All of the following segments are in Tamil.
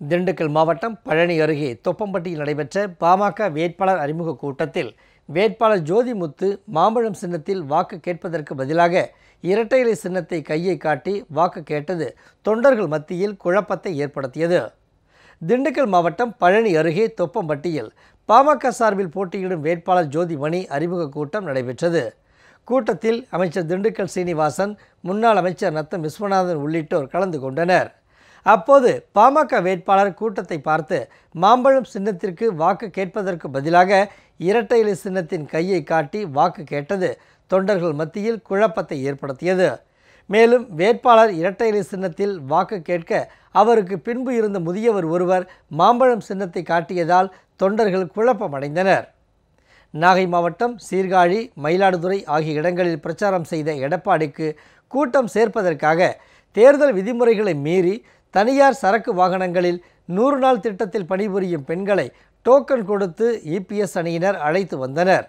திண்டுக்கல் மாவட்டம் பழனி அருகே தொப்பம்பட்டியில் நடைபெற்ற பாமக வேட்பாளர் அறிமுக கூட்டத்தில் வேட்பாளர் ஜோதிமுத்து மாம்பழம் சின்னத்தில் வாக்கு கேட்பதற்கு பதிலாக இரட்டை இலை சின்னத்தை கையை காட்டி வாக்கு கேட்டது தொண்டர்கள் மத்தியில் குழப்பத்தை ஏற்படுத்தியது. திண்டுக்கல் மாவட்டம் பழனி அருகே தொப்பம்பட்டியில் பாமக சார்பில் போட்டியிடும் வேட்பாளர் ஜோதிமணி அறிமுக கூட்டம் நடைபெற்றது. கூட்டத்தில் அமைச்சர் திண்டுக்கல் சீனிவாசன் முன்னாள் அமைச்சர் நத்தம் விஸ்வநாதன் உள்ளிட்டோர் கலந்து கொண்டனர். அப்போது பாமக வேட்பாளர் கூட்டத்தை பார்த்து மாம்பழம் சின்னத்திற்கு வாக்கு கேட்பதற்கு பதிலாக இரட்டை இலை சின்னத்தின் கையை காட்டி வாக்கு கேட்டது தொண்டர்கள் மத்தியில் குழப்பத்தை ஏற்படுத்தியது. மேலும் வேட்பாளர் இரட்டை இலை சின்னத்தில் வாக்கு கேட்க அவருக்கு பின்பு இருந்த முதியவர் ஒருவர் மாம்பழம் சின்னத்தை காட்டியதால் தொண்டர்கள் குழப்பமடைந்தனர். நாகை மாவட்டம் சீர்காழி மயிலாடுதுறை ஆகிய இடங்களில் பிரச்சாரம் செய்த எடப்பாடிக்கு கூட்டம் சேர்ப்பதற்காக தேர்தல் விதிமுறைகளை மீறி தனியார் சரக்கு வாகனங்களில் நூறு நாள் திட்டத்தில் பணிபுரியும் பெண்களை டோக்கன் கொடுத்து இபிஎஸ் அணியினர் அழைத்து வந்தனர்.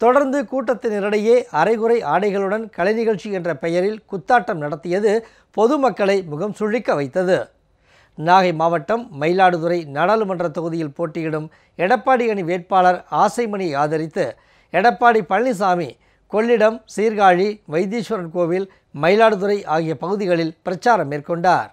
தொடர்ந்து கூட்டத்தினரிடையே அரைகுறை ஆடைகளுடன் கலை நிகழ்ச்சி என்ற பெயரில் குத்தாட்டம் நடத்தியது பொதுமக்களை முகம் சுழிக்க வைத்தது. நாகை மாவட்டம் மயிலாடுதுறை நாடாளுமன்ற தொகுதியில் போட்டியிடும் எடப்பாடி அணி வேட்பாளர் ஆசைமணியை ஆதரித்து எடப்பாடி பழனிசாமி கொள்ளிடம் சீர்காழி வைத்தீஸ்வரன் கோவில் மயிலாடுதுறை ஆகிய பகுதிகளில் பிரச்சாரம் மேற்கொண்டார்.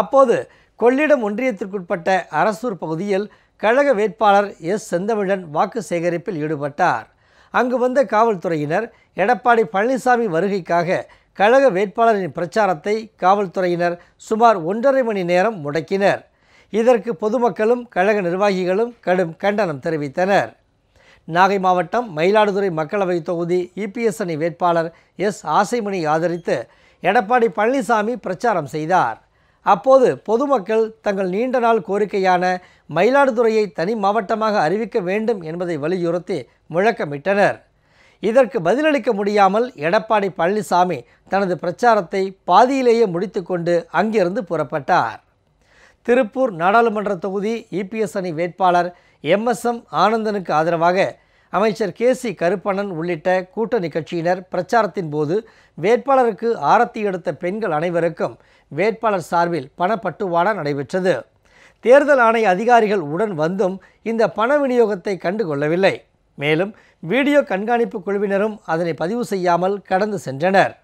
அப்போது கொள்ளிடம் ஒன்றியத்திற்குட்பட்ட அரசூர் பகுதியில் கழக வேட்பாளர் எஸ். செந்தமிழன் வாக்கு சேகரிப்பில் ஈடுபட்டார். அங்கு வந்த காவல்துறையினர் எடப்பாடி பழனிசாமி வருகைக்காக கழக வேட்பாளரின் பிரச்சாரத்தை காவல்துறையினர் சுமார் ஒன்றரை மணி நேரம் முடக்கினர். இதற்கு பொதுமக்களும் கழக நிர்வாகிகளும் கடும் கண்டனம் தெரிவித்தனர். நாகை மாவட்டம் மயிலாடுதுறை மக்களவை தொகுதி இபிஎஸ் அணி வேட்பாளர் எஸ். ஆசைமணி ஆதரித்து எடப்பாடி பழனிசாமி பிரச்சாரம் செய்தார். அப்போது பொதுமக்கள் தங்கள் நீண்ட நாள் கோரிக்கையான மயிலாடுதுறையை தனி மாவட்டமாக அறிவிக்க வேண்டும் என்பதை வலியுறுத்தி முழக்கமிட்டனர். இதற்கு பதிலளிக்க முடியாமல் எடப்பாடி பழனிசாமி தனது பிரச்சாரத்தை பாதியிலேயே முடித்துக்கொண்டு அங்கிருந்து புறப்பட்டார். திருப்பூர் நாடாளுமன்ற தொகுதி இபிஎஸ் அணி வேட்பாளர் எம்எஸ்எம் ஆனந்தனுக்கு ஆதரவாக அமைச்சர் கே சி கருப்பணன் உள்ளிட்ட கூட்டணி கட்சியினர் பிரச்சாரத்தின் போது வேட்பாளருக்கு ஆரத்தி எடுத்த பெண்கள் அனைவருக்கும் வேட்பாளர் சார்பில் பணப்பட்டுவாடா நடைபெற்றது. தேர்தல் ஆணைய அதிகாரிகள் உடன் வந்தும் இந்த பண விநியோகத்தை கண்டுகொள்ளவில்லை. மேலும் வீடியோ கண்காணிப்பு குழுவினரும் அதனை பதிவு செய்யாமல் கடந்து சென்றனர்.